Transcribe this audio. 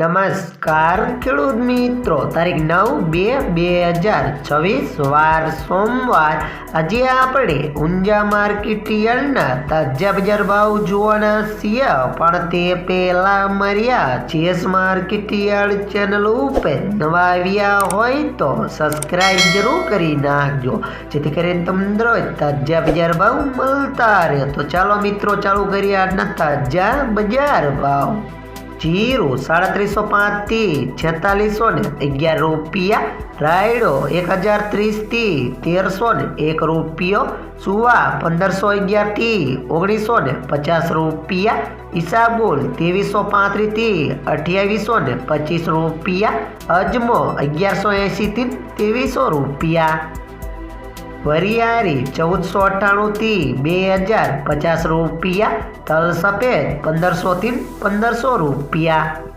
નમસ્કાર ખેડૂત મિત્રો, તારીખ નવ બે બે હજાર છવ્વીસ, વાર સોમવાર. આજે આપણે ઊંઝા માર્કેટ યાર્ડના તાજા બજાર ભાવ જોવાના છીએ, પણ તે પહેલાં મર્યા ચેસ માર્કેટ યાર્ડ ચેનલ ઉપર નવા આવ્યા હોય તો સબસ્ક્રાઈબ જરૂર કરી નાખજો, જેથી કરીને તમને રોજ તાજા બજાર ભાવ મળતા રહે. તો ચાલો મિત્રો, ચાલુ કરીએ આજના તાજા બજાર ભાવ. જીરું, સાડત્રીસો પાંચથી છેતાલીસો ને અગિયાર રૂપિયા. રાયડો, એક હજાર ત્રીસથી તેરસો ને એક રૂપિયો. સુવા, પંદરસો અગિયારથી ઓગણીસો ને પચાસ રૂપિયા. ઈસાબુલ, ત્રેવીસો પાંત્રીસથી અઠ્યાવીસો ને પચીસ રૂપિયા. અજમો, અગિયારસો એંશીથી ત્રેવીસો રૂપિયા. વરિયારી ચૌદસો અઠ્ઠાણુંથી બે હજાર પચાસ રૂપિયા તલ સફેદ પંદરસોથી પંદરસો રૂપિયા.